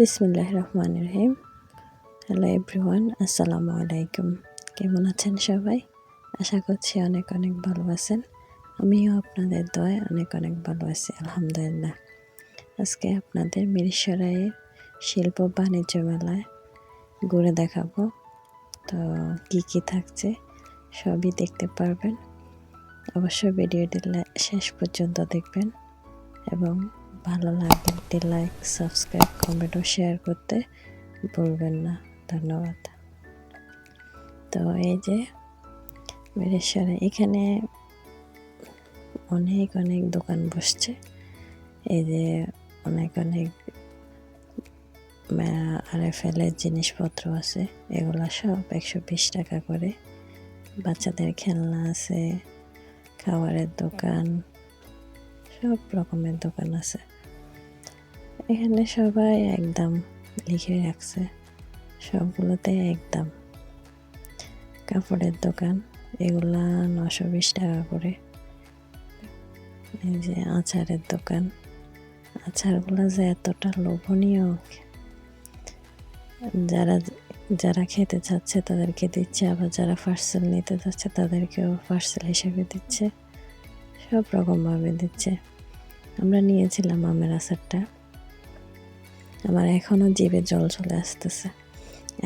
বিসমিল্লাহ রহমান রহিম। Hello everyone আসসালামু আলাইকুম। কেমন আছেন সবাই? আশা করছি অনেক অনেক ভালো আছেন। আমিও আপনাদের দয় অনেক অনেক ভালো আছি, আলহামদুলিল্লাহ। আজকে আপনাদের মিরিশরাইয়ের শিল্প বাণিজ্য মেলায় ঘুরে দেখাবো। তো কি কি থাকছে সবই দেখতে পারবেন। অবশ্যই ভিডিওটি শেষ পর্যন্ত দেখবেন এবং ভালো লাগলে একটি লাইক সাবস্ক্রাইব কমেন্ট ও শেয়ার করতে ভুলবেন না। ধন্যবাদ। তো এই যে বীরেশ্বরে এখানে অনেক অনেক দোকান বসছে। এই যে অনেক অনেক আর এফ এলের জিনিসপত্র আছে, এগুলো সব একশো বিশ টাকা করে। বাচ্চাদের খেলনা আছে, খাবারের দোকান, সব রকমের দোকান আছে। এখানে সবাই একদম লিখে রাখছে। সবগুলোতে একদম। কাপড়ের দোকান, এগুলা নশো বিশ টাকা করে। এই যে আচারের দোকান। আচারগুলো যে এতটা লোভনীয়, যারা যারা খেতে চাচ্ছে তাদেরকে দিচ্ছে, আবার যারা পার্সেল নিতে যাচ্ছে তাদেরকেও পার্সেল হিসেবে দিচ্ছে। সব রকমভাবে দিচ্ছে। আমরা নিয়েছিলাম আমের আচারটা। আমার এখনও জিভে জল চলে আসতেছে।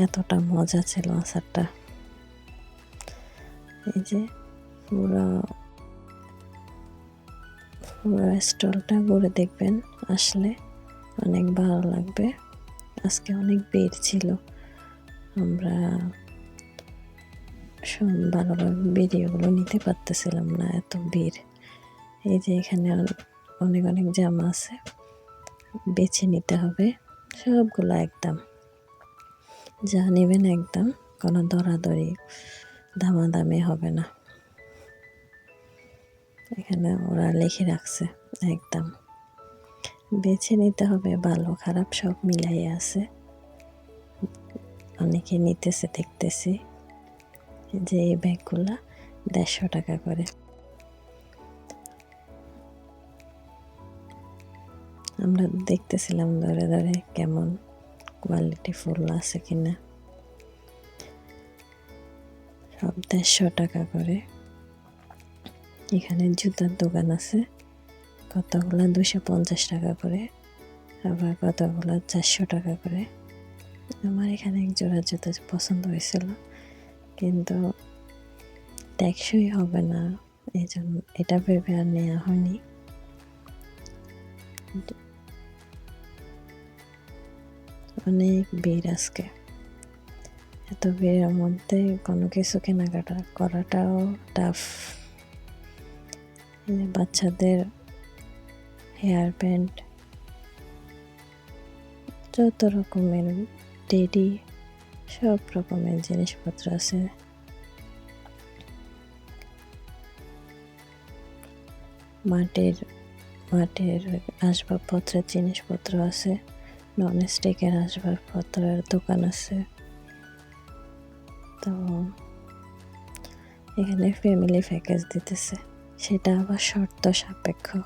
এতটা মজা ছিল আচারটা। এই যে পুরো পুরো স্টলটা ঘুরে দেখবেন, আসলে অনেক ভালো লাগবে। আজকে অনেক ভিড় ছিল। আমরা ভালোভাবে ভিডিওগুলো নিতে পারতেছিলাম না, এত ভিড়। এই যে এখানে অনেক অনেক জামা আছে, বেছে নিতে হবে। সবগুলো একদম। যা নেবেন একদম, কোনো দরাদরি দামাদামি হবে না। এখানে ওরা লিখে রাখছে, একদম। বেছে নিতে হবে ভালো, খারাপ সব মিলাই আছে। অনেকে নিতেছে, দেখতেছি যে এই ব্যাগগুলা দেড়শো টাকা করে। আমরা দেখতেছিলাম ধরে ধরে কেমন কোয়ালিটি ফুল আছে কিনা। সব দেড়শো টাকা করে। এখানে জুতার দোকান আছে। কতগুলো? দুশো পঞ্চাশ টাকা করে। আবার কতগুলো? চারশো টাকা করে। আমার এখানে এক জোড়া জুতা পছন্দ হয়েছিল। কিন্তু টেকসই হবে না। এই জন্য এটা ভেবে আর নেওয়া হয়নি। অনেক ভিড় আজকে। এত ভিড়ের মধ্যে কোনো কিছু কেনাকাটা করাটাও টাফ বাচ্চাদের হেয়ার ব্যান্ড যত রকমের টেডি সব রকমের জিনিসপত্র আছে। মাটির মাটির আসবাবপত্রের জিনিসপত্র আছে। নন স্টিকের আসবাবপত্রের দোকান আছে তো এখানে ফ্যামিলি প্যাকেজ দিতেছে। সেটা আবার শর্ত সাপেক্ষ।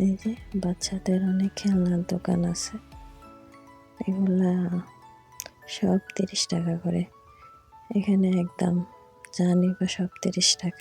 এই যে, বাচ্চাদের অনেক খেলনার দোকান আছে। এগুলা সব তিরিশ টাকা করে। এখানে একদম জানি বা সব তিরিশ টাকা।